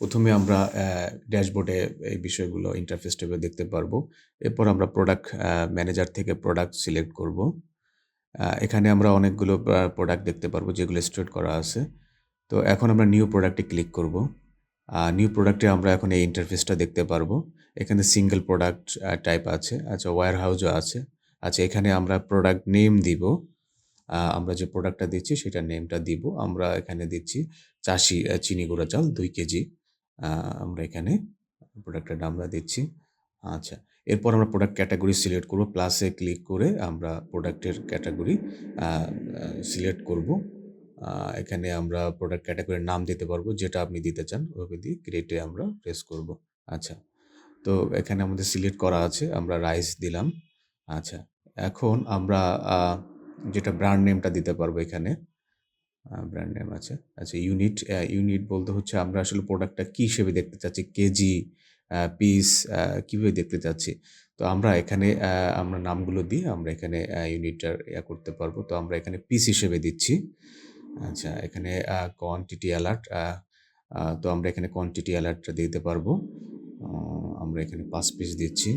প্রথমে আমরা ড্যাশবোর্ডে এই বিষয়গুলো ইন্টারফেস ট্যাবে দেখতে পারব। এরপর আমরা প্রোডাক্ট ম্যানেজার থেকে প্রোডাক্ট সিলেক্ট করব। এখানে আমরা অনেকগুলো প্রোডাক্ট দেখতে পারব যেগুলো স্টোর করা আছে। তো এখন আমরা নিউ প্রোডাক্টে ক্লিক করব। নিউ প্রোডাক্টে আমরা এখন এই ইন্টারফেসটা দেখতে পারব। এখানে সিঙ্গেল প্রোডাক্ট টাইপ আছে আচ্ছা ওয়্যার হাউসও আছে। আচ্ছা এখানে আমরা প্রোডাক্ট নেম দিব। আমরা যে প্রোডাক্টটা দিচ্ছি সেটার নেমটা দিব। আমরা এখানে দিচ্ছি চাষি চিনি গুঁড়া চাল দুই কেজি। আমরা এখানে প্রোডাক্টের নামটা দিচ্ছি। আচ্ছা এরপর আমরা প্রোডাক্ট ক্যাটাগরি সিলেক্ট করব। প্লাসে ক্লিক করে আমরা প্রোডাক্টের ক্যাটাগরি সিলেক্ট করব। এখানে আমরা প্রোডাক্ট ক্যাটাগরির নাম দিতে পারব, যেটা আপনি দিতে চান, ওভাবে দিয়ে ক্রিয়েটে আমরা প্রেস করব। আচ্ছা তো এখানে আমাদের সিলেক্ট করা আছে, আমরা রাইস দিলাম। আচ্ছা এখন আমরা যেটা ব্র্যান্ড নেমটা দিতে পারব এখানে ব্র্যান্ড নেম আছে। আচ্ছা ইউনিট ইউনিট বলতে হচ্ছে আমরা আসলে প্রোডাক্টটা কী হিসেবে দেখতে চাচ্ছি? কেজি পিস কীভাবে দেখতে চাচ্ছি? তো আমরা এখানে আমরা নামগুলো দিয়ে আমরা এখানে ইউনিটটার ইয়া করতে পারব। তো আমরা এখানে পিস হিসেবে দিচ্ছি। আচ্ছা এখানে কোয়ান্টিটি অ্যালার্ট তো আমরা এখানে কোয়ান্টিটি অ্যালার্টটা দিতে পারব। আমরা এখানে পাঁচ পিস দিচ্ছি।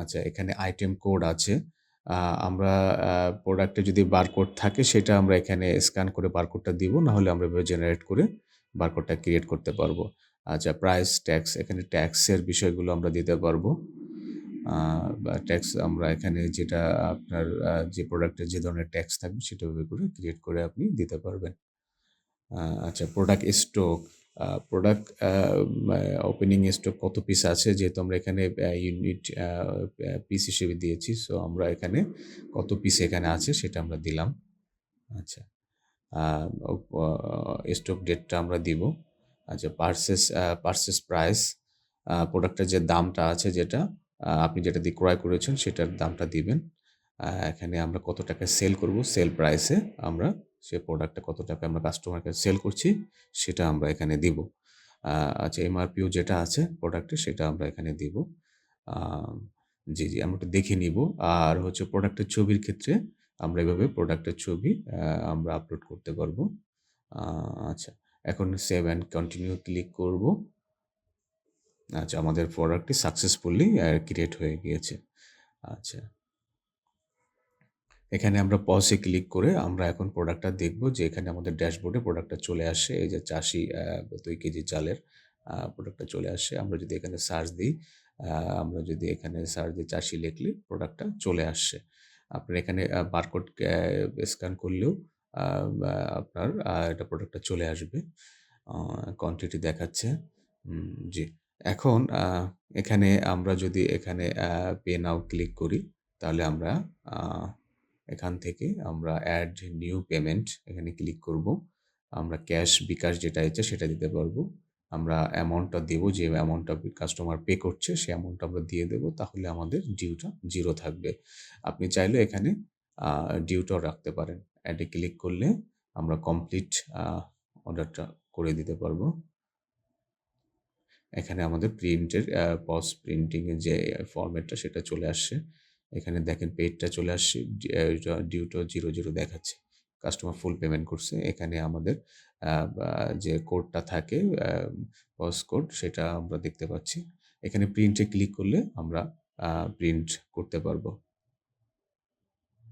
আচ্ছা এখানে আইটেম কোড আছে। আমরা প্রোডাক্টে যদি বারকোড থাকে, সেটা আমরা এখানে স্ক্যান করে বারকোডটা দিব, নাহলে আমরা জেনারেট করে বারকোডটা ক্রিয়েট করতে পারব। আচ্ছা প্রাইস ট্যাক্স এখানে ট্যাক্সের বিষয়গুলো আমরা দিতে পারব। বা ট্যাক্স আমরা এখানে যেটা আপনার যে প্রোডাক্টের যে ধরনের ট্যাক্স থাকবে, সেটা করে ক্রিয়েট করে আপনি দিতে পারবেন। আচ্ছা product stock product opening stock কত পিস আছে, যেহেতু আমরা এখানে ইউনিট পিস হিসেবে দিয়েছি সো আমরা এখানে কত পিস এখানে আছে সেটা আমরা দিলাম। আচ্ছা স্টক ডেটটা আমরা দিব। আচ্ছা পার্সেস পার্সেস প্রাইস প্রোডাক্টের যে দামটা আছে যেটা আপনি যেটা দিয়ে ক্রয় করেছেন সেটার দামটা দিবেন। এখানে আমরা কত টাকায় সেল করব সেল প্রাইসে আমরা সে প্রোডাক্টটা কত টাকা আমরা কাস্টমারকে সেল করছি, সেটা আমরা এখানে দিব। আচ্ছা এমআরপিও যেটা আছে প্রোডাক্টে সেটা আমরা এখানে দিব। জি জি, আমরা একটু দেখে নিব। আর হচ্ছে প্রোডাক্টের ছবির ক্ষেত্রে আমরা এভাবে প্রোডাক্টের ছবি আমরা আপলোড করতে পারব। আচ্ছা এখন সেভ অ্যান্ড কন্টিনিউ ক্লিক করব। আচ্ছা আমাদের প্রোডাক্টটি সাকসেসফুলি ক্রিয়েট হয়ে গিয়েছে। আচ্ছা। এখানে আমরা পজে ক্লিক করে আমরা এখন প্রোডাক্টটা দেখব যে এখানে আমাদের ড্যাশবোর্ডে প্রোডাক্টটা চলে আসে। এই যে চাষি দুই কেজি চালের প্রোডাক্টটা চলে আসে। আমরা যদি এখানে সার্চ দিই আমরা যদি এখানে সার্চ দিই চাষি লিখলে প্রোডাক্টটা চলে আসছে আপনার এখানে বারকোড স্ক্যান করলেও আপনার এটা প্রোডাক্টটা চলে আসবে। কোয়ান্টিটি দেখাচ্ছে। জি। এখন এখানে আমরা যদি এখানে পে নাও ক্লিক করি, তাহলে আমরা এখান থেকে আমরা অ্যাড নিউ পেমেন্ট এখানে ক্লিক করব। আমরা ক্যাশ বিকাশ যেটা ইচ্ছে সেটা দিতে পারব। আমরা অ্যামাউন্টটা দেবো, যে অ্যামাউন্টটা কাস্টমার পে করছে সে অ্যামাউন্টটা আমরা দিয়ে দেবো, তাহলে আমাদের ডিউটা জিরো থাকবে। আপনি চাইলে এখানে ডিউটাও রাখতে পারেন। অ্যাডে ক্লিক করলে আমরা কমপ্লিট অর্ডারটা করে দিতে পারব। এখানে আমাদের প্রিন্টের পস্ট প্রিন্টিংয়ের যে ফরম্যাটটা সেটা চলে আসছে। এখানে দেখেন পেডটা চলে আসছে ডিউটো জিরো জিরো দেখাচ্ছে। কাস্টমার ফুল পেমেন্ট করছে। এখানে আমাদের যে কোডটা থাকে পস কোড সেটা আমরা দেখতে পাচ্ছি। এখানে প্রিন্টে ক্লিক করলে আমরা প্রিন্ট করতে পারব।